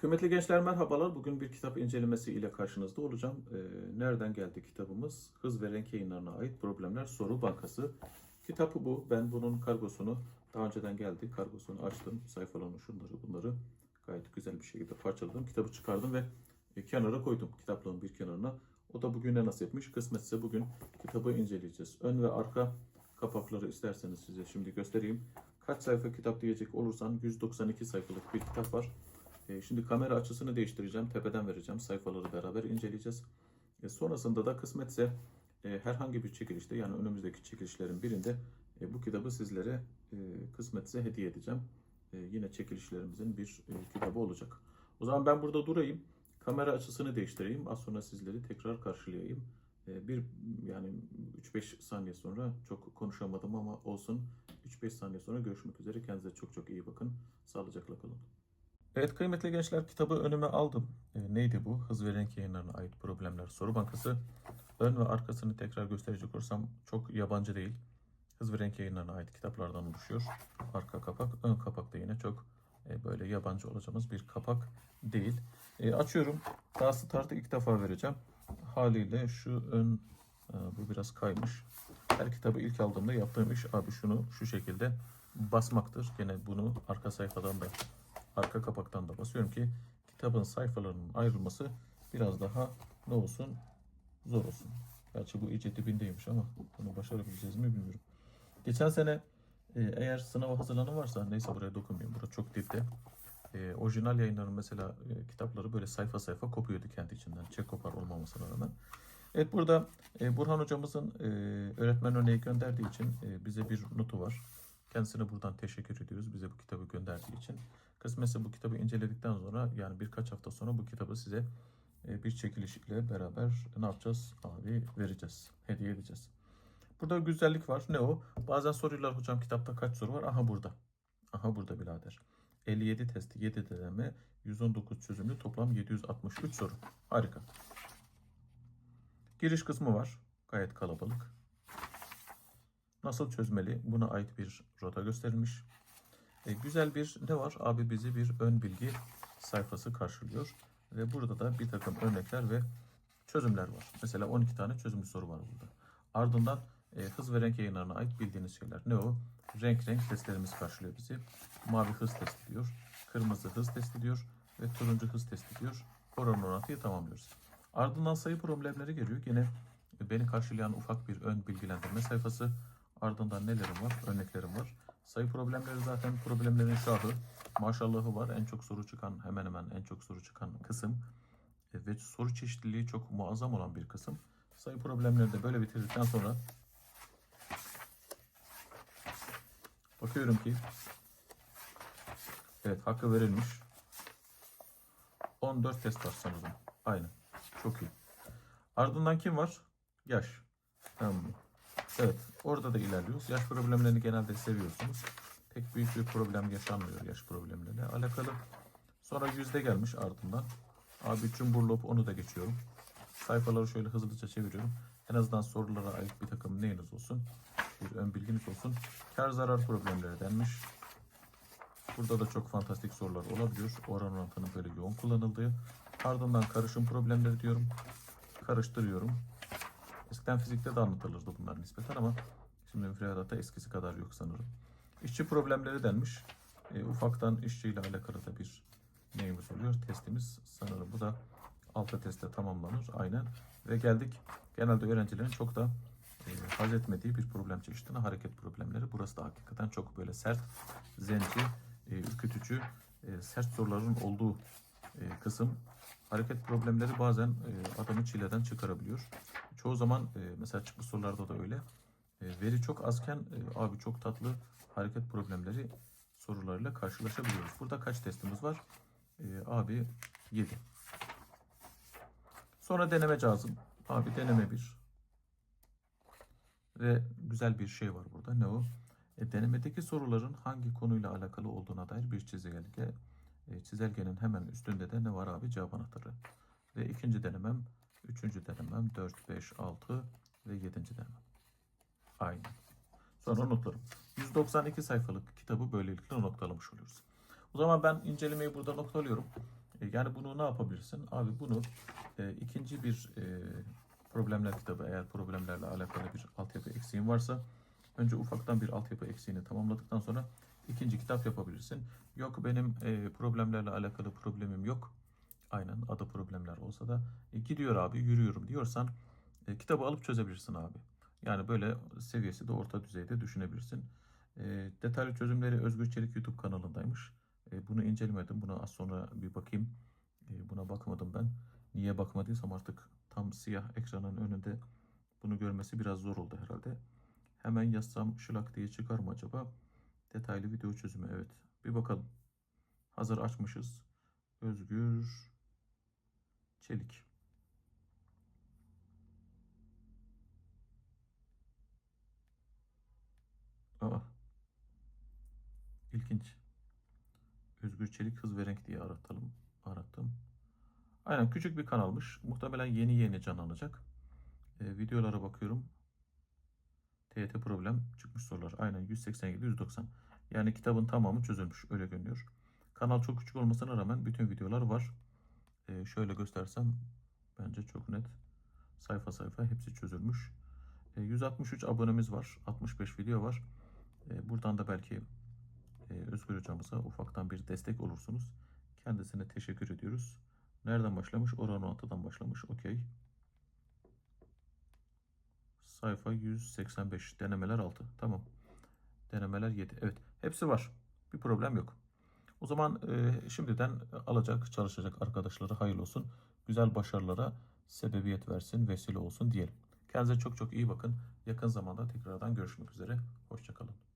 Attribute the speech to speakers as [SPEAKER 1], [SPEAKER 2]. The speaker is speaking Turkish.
[SPEAKER 1] Kıymetli gençler merhabalar. Bugün bir kitap incelemesi ile karşınızda olacağım. Ee, nereden geldi kitabımız? Hız ve renk yayınlarına ait problemler soru bankası. Kitabı bu. Ben bunun kargosunu daha önceden geldi. Kargosunu açtım. Sayfalarını şunları bunları gayet güzel bir şekilde parçaladım. Kitabı çıkardım ve e, kenara koydum. Kitaplığın bir kenarına. O da bugüne nasipmiş. Kısmetse bugün kitabı inceleyeceğiz. Ön ve arka kapakları isterseniz size şimdi göstereyim. Kaç sayfa kitap diyecek olursan 192 sayfalık bir kitap var. E, Şimdi kamera açısını değiştireceğim. Tepeden vereceğim. Sayfaları beraber inceleyeceğiz. E, Sonrasında da kısmetse e, herhangi bir çekilişte yani önümüzdeki çekilişlerin birinde e, bu kitabı sizlere e, kısmetse hediye edeceğim. Yine çekilişlerimizin bir kitabı olacak. O zaman ben burada durayım. Kamera açısını değiştireyim. Az sonra sizleri tekrar karşılayayım. Bir yani 3-5 saniye sonra çok konuşamadım ama olsun. 3-5 saniye sonra görüşmek üzere. Kendinize çok çok iyi bakın. Sağlıcakla kalın. Evet kıymetli gençler kitabı önüme aldım. E, neydi bu? Hız ve renk yayınlarına ait problemler soru bankası. Ön ve arkasını tekrar gösterecek olursam çok yabancı değil. Hız ve renk yayınlarına ait kitaplardan oluşuyor. Arka kapak, ön kapak da yine çok e, böyle yabancı olacağımız bir kapak değil. E, açıyorum. Daha startı ilk defa vereceğim. Haliyle şu ön e, bu biraz kaymış. Her kitabı ilk aldığımda yaptığım iş abi şunu şu şekilde basmaktır. Gene bunu arka sayfadan da arka kapaktan da basıyorum ki kitabın sayfalarının ayrılması biraz daha ne olsun zor olsun. Gerçi bu iyice dibindeymiş ama bunu başarabileceğiz mi bilmiyorum. Geçen sene e, eğer sınava hazırlanan varsa neyse buraya dokunmayayım. Burası çok dipte. E, orijinal yayınların mesela e, kitapları böyle sayfa sayfa kopuyordu kendi içinden. Çek kopar olmamasına rağmen. Evet burada e, Burhan hocamızın e, öğretmen örneği gönderdiği için e, bize bir notu var. Kendisine buradan teşekkür ediyoruz bize bu kitabı gönderdiği için. Kısmetse bu kitabı inceledikten sonra yani birkaç hafta sonra bu kitabı size e, bir çekiliş ile beraber ne yapacağız? Abi vereceğiz. Hediye edeceğiz. Burada güzellik var. Ne o? Bazen soruyorlar hocam kitapta kaç soru var? Aha burada. Aha burada birader. 57 testi, 7 deneme, 119 çözümlü toplam 763 soru. Harika. Giriş kısmı var. Gayet kalabalık. Nasıl çözmeli? Buna ait bir rota gösterilmiş. E, güzel bir ne var? Abi bizi bir ön bilgi sayfası karşılıyor. Ve burada da bir takım örnekler ve çözümler var. Mesela 12 tane çözümlü soru var burada. Ardından e, hız ve renk yayınlarına ait bildiğiniz şeyler. Ne o? Renk renk testlerimiz karşılıyor bizi. Mavi hız testi diyor. Kırmızı hız testi diyor. Ve turuncu hız testi diyor. Oran orantıyı tamamlıyoruz. Ardından sayı problemleri geliyor. Yine beni karşılayan ufak bir ön bilgilendirme sayfası. Ardından nelerim var? Örneklerim var. Sayı problemleri zaten problemlerin şahı. Maşallahı var. En çok soru çıkan, hemen hemen en çok soru çıkan kısım. E, Ve soru çeşitliliği çok muazzam olan bir kısım. Sayı problemleri de böyle bitirdikten sonra bakıyorum ki evet hakkı verilmiş. 14 test var sanırım. Aynen. Çok iyi. Ardından kim var? Yaş. Tamam mı? Evet. Orada da ilerliyoruz. Yaş problemlerini genelde seviyorsunuz. Pek büyük bir problem yaşanmıyor yaş problemleriyle alakalı. Sonra yüzde gelmiş ardından. Abi cumburlop onu da geçiyorum. Sayfaları şöyle hızlıca çeviriyorum. En azından sorulara ait bir takım neyiniz olsun. Bir ön bilginiz olsun. Kar zarar problemleri denmiş. Burada da çok fantastik sorular olabiliyor. Oran orantının böyle yoğun kullanıldığı. Ardından karışım problemleri diyorum. Karıştırıyorum. Eskiden fizikte de anlatılırdı bunlar nispeten ama şimdi müfredatta eskisi kadar yok sanırım. İşçi problemleri denmiş. E, ufaktan işçiyle alakalı da bir neyimiz oluyor? Testimiz sanırım bu da altta testte tamamlanır aynen. Ve geldik genelde öğrencilerin çok da e, haz etmediği bir problem çeşidine hareket problemleri. Burası da hakikaten çok böyle sert, zenci, e, ürkütücü, e, sert soruların olduğu e, kısım. Hareket problemleri bazen e, adamı çileden çıkarabiliyor. Çoğu zaman e, mesela çıkmış sorularda da öyle. E, veri çok azken e, abi çok tatlı hareket problemleri sorularıyla karşılaşabiliyoruz. Burada kaç testimiz var? E, abi 7. Sonra deneme cazım. Abi deneme 1. Ve güzel bir şey var burada. Ne o? E, denemedeki soruların hangi konuyla alakalı olduğuna dair bir çizelge. E, çizelgenin hemen üstünde de abi? Cevap anahtarı. Ve ikinci denemem, üçüncü denemem, 4, 5, 6 ve yedinci denemem. Aynen. Sonra notlarım. 192 sayfalık kitabı böylelikle noktalamış oluyoruz. O zaman ben incelemeyi burada noktalıyorum. E, yani bunu ne yapabilirsin? Abi bunu e, ikinci bir e, problemler kitabı eğer problemlerle alakalı bir altyapı eksiğin varsa önce ufaktan bir altyapı eksiğini tamamladıktan sonra ikinci kitap yapabilirsin. Yok benim e, problemlerle alakalı problemim yok. Aynen adı problemler olsa da e, gidiyor abi yürüyorum diyorsan e, kitabı alıp çözebilirsin abi. Yani böyle seviyesi de orta düzeyde düşünebilirsin. E, detaylı çözümleri Özgür Çelik YouTube kanalındaymış. E, bunu incelemedim. Buna az sonra bir bakayım. E, buna bakmadım ben. Niye bakmadıysam artık tam siyah ekranın önünde bunu görmesi biraz zor oldu herhalde. Hemen yazsam şılak diye çıkar mı acaba? Detaylı video çözümü evet. Bir bakalım. Hazır açmışız. Özgür Çelik. Aa. İlginç. Özgür Çelik hız ve renk diye aratalım. Arattım. Aynen küçük bir kanalmış. Muhtemelen yeni yeni canlanacak. E, videolara bakıyorum. TYT problem çıkmış sorular. Aynen 187 190. Yani kitabın tamamı çözülmüş. Öyle görünüyor. Kanal çok küçük olmasına rağmen bütün videolar var. E, şöyle göstersem bence çok net. Sayfa sayfa hepsi çözülmüş. E, 163 abonemiz var. 65 video var. E, buradan da belki e, Özgür hocamıza ufaktan bir destek olursunuz. Kendisine teşekkür ediyoruz. Nereden başlamış? Oran 16'dan başlamış. Okey. Sayfa 185. Denemeler 6. Tamam. Denemeler 7. Evet. Hepsi var. Bir problem yok. O zaman şimdiden alacak, çalışacak arkadaşlara hayırlı olsun. Güzel başarılara sebebiyet versin, vesile olsun diyelim. Kendinize çok çok iyi bakın. Yakın zamanda tekrardan görüşmek üzere. Hoşçakalın.